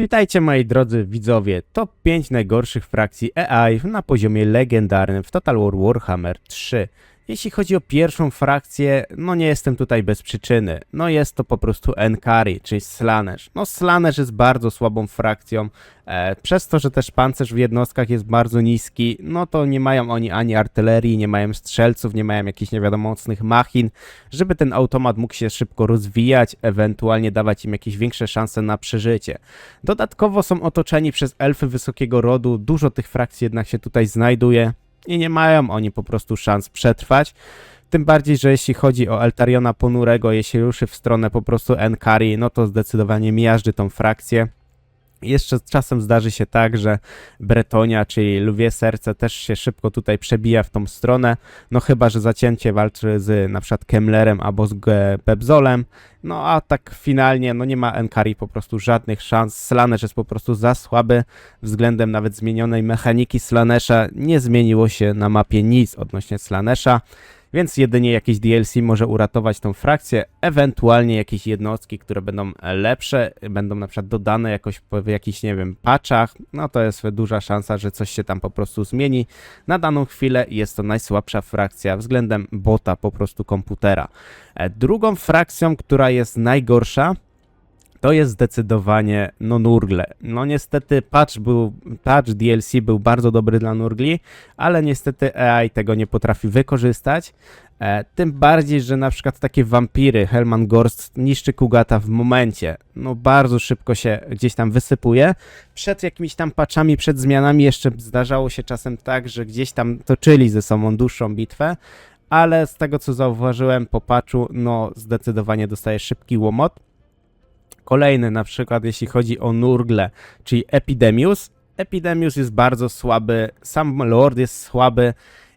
Witajcie moi drodzy widzowie, top 5 najgorszych frakcji AI na poziomie legendarnym w Total War Warhammer 3. Jeśli chodzi o pierwszą frakcję, no nie jestem tutaj bez przyczyny. No jest to po prostu Enkari, czyli Slanesh. No Slanesh jest bardzo słabą frakcją, e, przez to, że też pancerz w jednostkach jest bardzo niski, no to nie mają oni ani artylerii, nie mają strzelców, nie mają jakichś nie wiadomo mocnych machin, żeby ten automat mógł się szybko rozwijać, ewentualnie dawać im jakieś większe szanse na przeżycie. Dodatkowo są otoczeni przez elfy wysokiego rodu, dużo tych frakcji jednak się tutaj znajduje i nie mają oni po prostu szans przetrwać. Tym bardziej, że jeśli chodzi o Eltariona Ponurego, jeśli ruszy w stronę po prostu Enkari, no to zdecydowanie miażdży tą frakcję. Jeszcze czasem zdarzy się tak, że Bretonia, czyli Lwie Serce też się szybko tutaj przebija w tą stronę, no chyba, że zacięcie walczy z na przykład Kemlerem albo z Bebzolem, no a tak finalnie, no nie ma Enkari po prostu żadnych szans, Slanesh jest po prostu za słaby. Względem nawet zmienionej mechaniki Slanesha, nie zmieniło się na mapie nic odnośnie Slanesha, więc jedynie jakieś DLC może uratować tą frakcję, ewentualnie jakieś jednostki, które będą lepsze, będą na przykład dodane jakoś w jakichś, nie wiem, patchach, no to jest duża szansa, że coś się tam po prostu zmieni. Na daną chwilę jest to najsłabsza frakcja względem bota po prostu komputera. E, Drugą frakcją, która jest najgorsza, to jest zdecydowanie no Nurgle. No niestety patch był, patch DLC był bardzo dobry dla Nurgli, ale niestety AI tego nie potrafi wykorzystać. E, tym bardziej, że na przykład takie wampiry, Helman Gorst niszczy Kugata w momencie. No bardzo szybko się gdzieś tam wysypuje. Przed jakimiś tam patchami, przed zmianami jeszcze zdarzało się czasem tak, że gdzieś tam toczyli ze sobą dłuższą bitwę, ale z tego co zauważyłem po patchu, no zdecydowanie dostaje szybki łomot. Kolejny na przykład jeśli chodzi o Nurgle, czyli Epidemius. Epidemius jest bardzo słaby, sam Lord jest słaby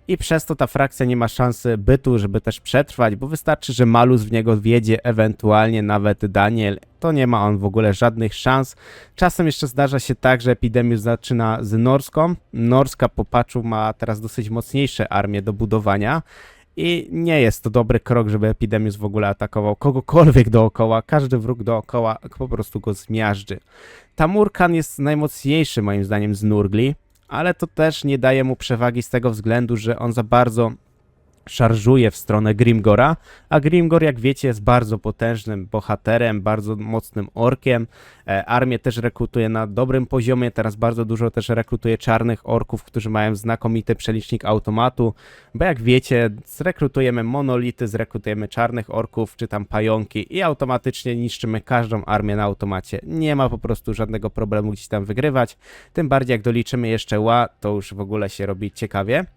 i przez to ta frakcja nie ma szansy bytu, żeby też przetrwać, bo wystarczy, że Malus w niego wjedzie, ewentualnie nawet Daniel, to nie ma on w ogóle żadnych szans. Czasem jeszcze zdarza się tak, że Epidemius zaczyna z Norską. Norska po patchu ma teraz dosyć mocniejsze armie do budowania. I nie jest to dobry krok, żeby Epidemius w ogóle atakował kogokolwiek dookoła. Każdy wróg dookoła po prostu go zmiażdży. Tamurkan jest najmocniejszy moim zdaniem z Nurgli, ale to też nie daje mu przewagi z tego względu, że on za bardzo szarżuje w stronę Grimgora, a Grimgor, jak wiecie, jest bardzo potężnym bohaterem, bardzo mocnym orkiem. E, armię też rekrutuje na dobrym poziomie, teraz bardzo dużo też rekrutuje czarnych orków, którzy mają znakomity przelicznik automatu, bo jak wiecie, zrekrutujemy monolity, zrekrutujemy czarnych orków, czy tam pająki i automatycznie niszczymy każdą armię na automacie. Nie ma po prostu żadnego problemu gdzieś tam wygrywać, tym bardziej jak doliczymy jeszcze ła, to już w ogóle się robi ciekawie.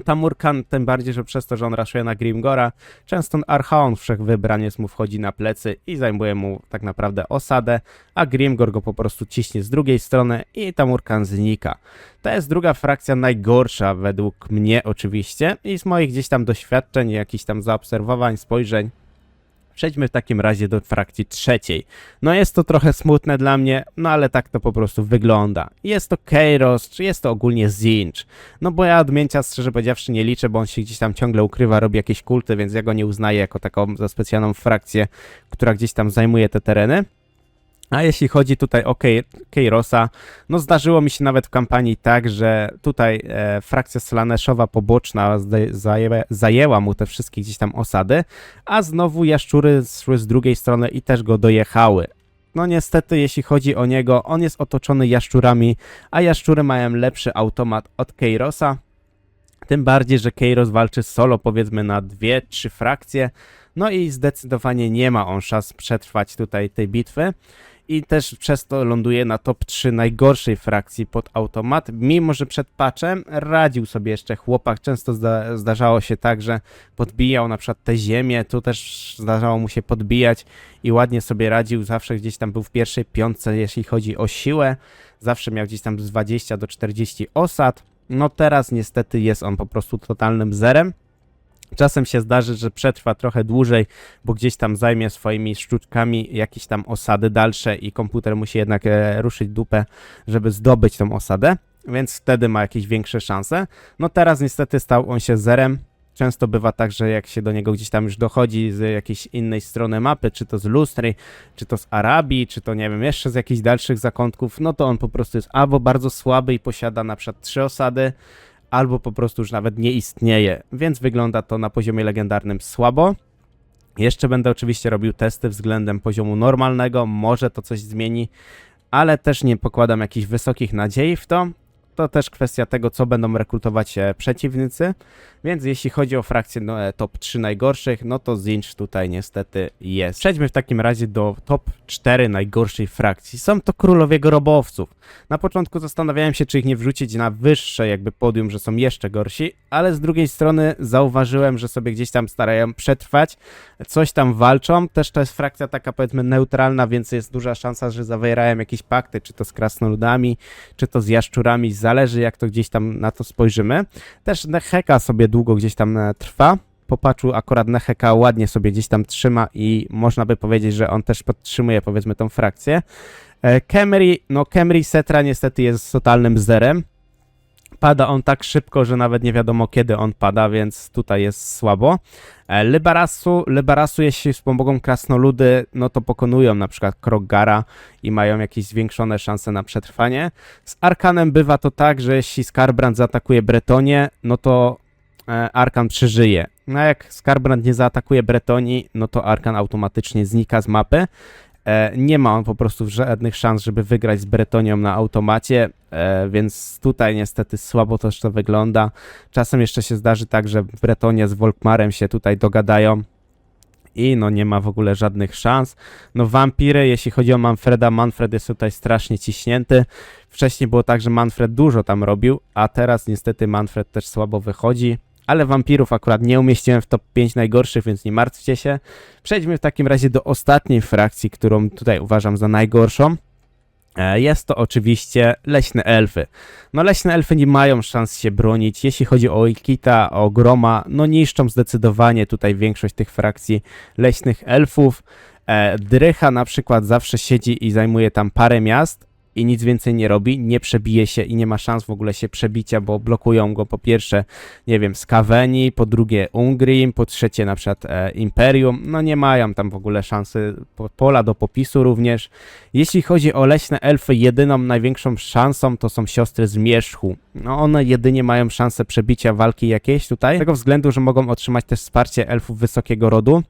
Tamurkan, tym bardziej, że przez to, że on raszuje na Grimgora, często Archaon Wszechwybraniec mu wchodzi na plecy i zajmuje mu tak naprawdę osadę, a Grimgor go po prostu ciśnie z drugiej strony i Tamurkan znika. To jest druga frakcja najgorsza według mnie oczywiście i z moich gdzieś tam doświadczeń, jakichś tam zaobserwowań, spojrzeń, Przejdźmy w takim razie do frakcji trzeciej. No jest to trochę smutne dla mnie, no ale tak to po prostu wygląda. Jest to Kairos, czy jest to ogólnie Zinch. No bo ja odmięcia szczerze powiedziawszy nie liczę, bo on się gdzieś tam ciągle ukrywa, robi jakieś kulty, więc ja go nie uznaję jako taką za specjalną frakcję, która gdzieś tam zajmuje te tereny. A jeśli chodzi tutaj o Kei- Keirosa, no zdarzyło mi się nawet w kampanii tak, że tutaj e, frakcja Slaneszowa poboczna zajęła, zajęła mu te wszystkie gdzieś tam osady, a znowu jaszczury szły z drugiej strony i też go dojechały. No niestety, jeśli chodzi o niego, on jest otoczony jaszczurami, a jaszczury mają lepszy automat od Keirosa. Tym bardziej, że Keiros walczy solo powiedzmy na dwie, trzy frakcje, no i zdecydowanie nie ma on szans przetrwać tutaj tej bitwy i też przez to ląduje na top 3 najgorszej frakcji pod automat, mimo że przed patchem radził sobie jeszcze chłopak, często zda zdarzało się tak, że podbijał na przykład te ziemię, tu też zdarzało mu się podbijać i ładnie sobie radził, zawsze gdzieś tam był w pierwszej piątce, jeśli chodzi o siłę, zawsze miał gdzieś tam z 20 do 40 osad, no teraz niestety jest on po prostu totalnym zerem, Czasem się zdarzy, że przetrwa trochę dłużej, bo gdzieś tam zajmie swoimi sztuczkami jakieś tam osady dalsze i komputer musi jednak e, ruszyć dupę, żeby zdobyć tą osadę, więc wtedy ma jakieś większe szanse. No teraz niestety stał on się zerem Często bywa tak, że jak się do niego gdzieś tam już dochodzi z jakiejś innej strony mapy, czy to z Lustry, czy to z Arabii, czy to nie wiem, jeszcze z jakichś dalszych zakątków, no to on po prostu jest albo bardzo słaby i posiada na przykład trzy osady, albo po prostu już nawet nie istnieje, więc wygląda to na poziomie legendarnym słabo. Jeszcze będę oczywiście robił testy względem poziomu normalnego, może to coś zmieni, ale też nie pokładam jakichś wysokich nadziei w to. To też kwestia tego, co będą rekrutować e, przeciwnicy. Więc jeśli chodzi o frakcję no, e, top 3 najgorszych, no to Zinch tutaj niestety jest. Przejdźmy w takim razie do top 4 najgorszej frakcji. Są to królowie grobowców. Na początku zastanawiałem się, czy ich nie wrzucić na wyższe jakby podium, że są jeszcze gorsi, ale z drugiej strony zauważyłem, że sobie gdzieś tam starają przetrwać, coś tam walczą. Też to jest frakcja taka powiedzmy neutralna, więc jest duża szansa, że zawierają jakieś pakty, czy to z krasnoludami, czy to z jaszczurami, zależy jak to gdzieś tam na to spojrzymy. Też Neheka sobie długo gdzieś tam e, trwa. Popaczu akurat Neheka ładnie sobie gdzieś tam trzyma i można by powiedzieć, że on też podtrzymuje powiedzmy tą frakcję. E, Camry, no Camry Setra niestety jest totalnym zerem. Pada on tak szybko, że nawet nie wiadomo kiedy on pada, więc tutaj jest słabo. E, Liberasu, Liberasu jeśli wspomogą krasnoludy, no to pokonują na przykład Krogara i mają jakieś zwiększone szanse na przetrwanie. Z Arkanem bywa to tak, że jeśli Skarbrand zaatakuje Bretonię, no to e, Arkan przeżyje. No jak Skarbrand nie zaatakuje Bretonii, no to Arkan automatycznie znika z mapy. E, nie ma on po prostu żadnych szans, żeby wygrać z Bretonią na automacie, e, więc tutaj niestety słabo to wygląda. Czasem jeszcze się zdarzy tak, że Bretonia z Volkmarem się tutaj dogadają i no nie ma w ogóle żadnych szans. No wampiry, jeśli chodzi o Manfreda, Manfred jest tutaj strasznie ciśnięty. Wcześniej było tak, że Manfred dużo tam robił, a teraz niestety Manfred też słabo wychodzi. Ale wampirów akurat nie umieściłem w top 5 najgorszych, więc nie martwcie się. Przejdźmy w takim razie do ostatniej frakcji, którą tutaj uważam za najgorszą. E, Jest to oczywiście leśne elfy. No leśne elfy nie mają szans się bronić. Jeśli chodzi o Ikita, o Groma, no niszczą zdecydowanie tutaj większość tych frakcji leśnych elfów. E, Drycha na przykład zawsze siedzi i zajmuje tam parę miast i nic więcej nie robi, nie przebije się i nie ma szans w ogóle się przebicia, bo blokują go po pierwsze, nie wiem, Skaveni, po drugie Ungrim, po trzecie na przykład e, Imperium, no nie mają tam w ogóle szansy, po, pola do popisu również. Jeśli chodzi o leśne elfy, jedyną największą szansą to są siostry z Mierzchu. No one jedynie mają szansę przebicia walki jakiejś tutaj, z tego względu, że mogą otrzymać też wsparcie elfów wysokiego rodu,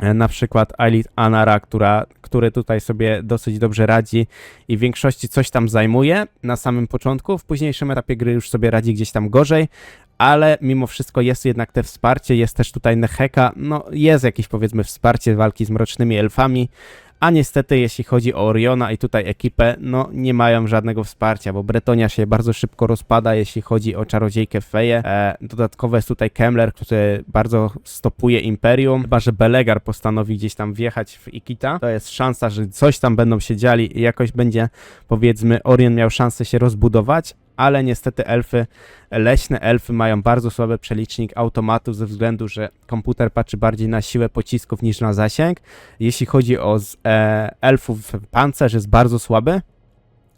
na przykład Ailit Anara, która, który tutaj sobie dosyć dobrze radzi i w większości coś tam zajmuje na samym początku, w późniejszym etapie gry już sobie radzi gdzieś tam gorzej, ale mimo wszystko jest jednak te wsparcie, jest też tutaj Neheka, no jest jakieś powiedzmy wsparcie walki z mrocznymi elfami, a niestety jeśli chodzi o Oriona i tutaj ekipę, no nie mają żadnego wsparcia, bo Bretonia się bardzo szybko rozpada, jeśli chodzi o czarodziejkę Feję. E, dodatkowo jest tutaj Kemler, który bardzo stopuje Imperium, chyba że Belegar postanowi gdzieś tam wjechać w Ikita. To jest szansa, że coś tam będą się dziali i jakoś będzie, powiedzmy, Orion miał szansę się rozbudować, ale niestety elfy, leśne elfy mają bardzo słaby przelicznik automatów ze względu, że komputer patrzy bardziej na siłę pocisków niż na zasięg. Jeśli chodzi o z, e, elfów, pancerz jest bardzo słaby.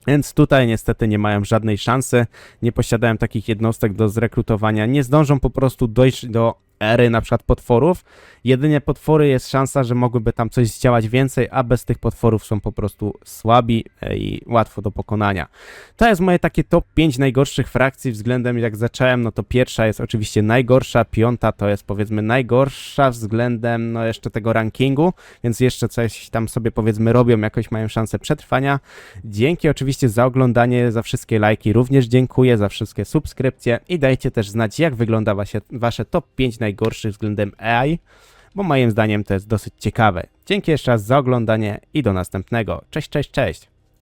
Więc tutaj niestety nie mają żadnej szansy, nie posiadają takich jednostek do zrekrutowania, nie zdążą po prostu dojść do ery na przykład potworów. Jedynie potwory jest szansa, że mogłyby tam coś zdziałać więcej, a bez tych potworów są po prostu słabi e, i łatwo do pokonania. To jest moje takie top 5 najgorszych frakcji względem jak zacząłem, no to pierwsza jest oczywiście najgorsza, piąta to jest powiedzmy najgorsza względem no jeszcze tego rankingu, więc jeszcze coś tam sobie powiedzmy robią, jakoś mają szansę przetrwania. Dzięki oczywiście za oglądanie, za wszystkie lajki, również dziękuję za wszystkie subskrypcje i dajcie też znać jak wygląda wasze, wasze top 5 najgorszych względem AI, bo moim zdaniem to jest dosyć ciekawe. Dzięki jeszcze raz za oglądanie i do następnego. Cześć, cześć, cześć!